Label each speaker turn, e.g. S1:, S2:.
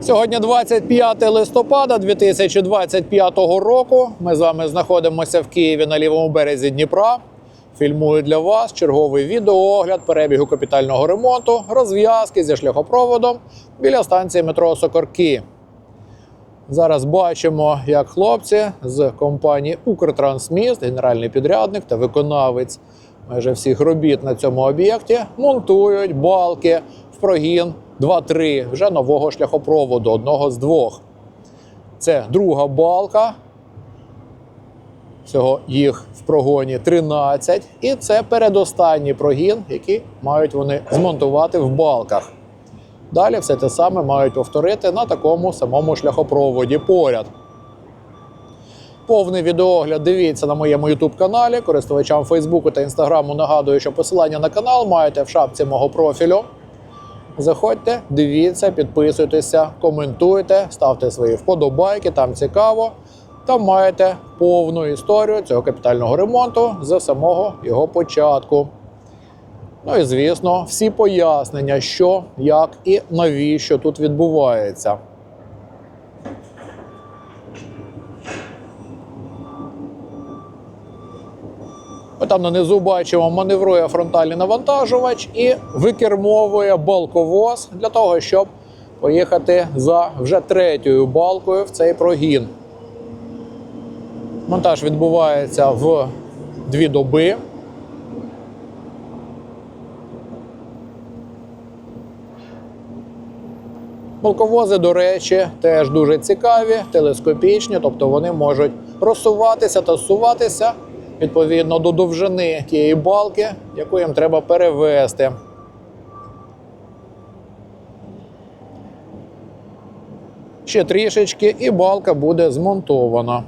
S1: Сьогодні 25 листопада 2025 року. Ми з вами знаходимося в Києві на лівому березі Дніпра. Фільмую для вас черговий відеоогляд перебігу капітального ремонту, розв'язки зі шляхопроводом біля станції метро Сокорки. Зараз бачимо, як хлопці з компанії Укртрансміст, генеральний підрядник та виконавець майже всіх робіт на цьому об'єкті, монтують балки в прогін 2-3 вже нового шляхопроводу, одного з двох. Це друга балка. Всього їх в прогоні 13. І це передостанній прогін, який мають вони змонтувати в балках. Далі все те саме мають повторити на такому самому шляхопроводі поряд. Повний відеогляд дивіться на моєму youtube каналі. Користувачам Фейсбуку та Інстаграму нагадую, що посилання на канал маєте в шапці мого профілю. Заходьте, дивіться, підписуйтеся, коментуйте, ставте свої вподобайки, там цікаво. Там маєте повну історію цього капітального ремонту з самого його початку. Ну і звісно, всі пояснення, що, як і навіщо тут відбувається. Ми там нанизу бачимо, маневрує фронтальний навантажувач і викермовує балковоз для того, щоб поїхати за вже третьою балкою в цей прогін. Монтаж відбувається в дві доби. Балковози, до речі, теж дуже цікаві, телескопічні, тобто вони можуть розсуватися та суватися відповідно до довжини тієї балки, яку їм треба перевести. Ще трішечки, і балка буде змонтована.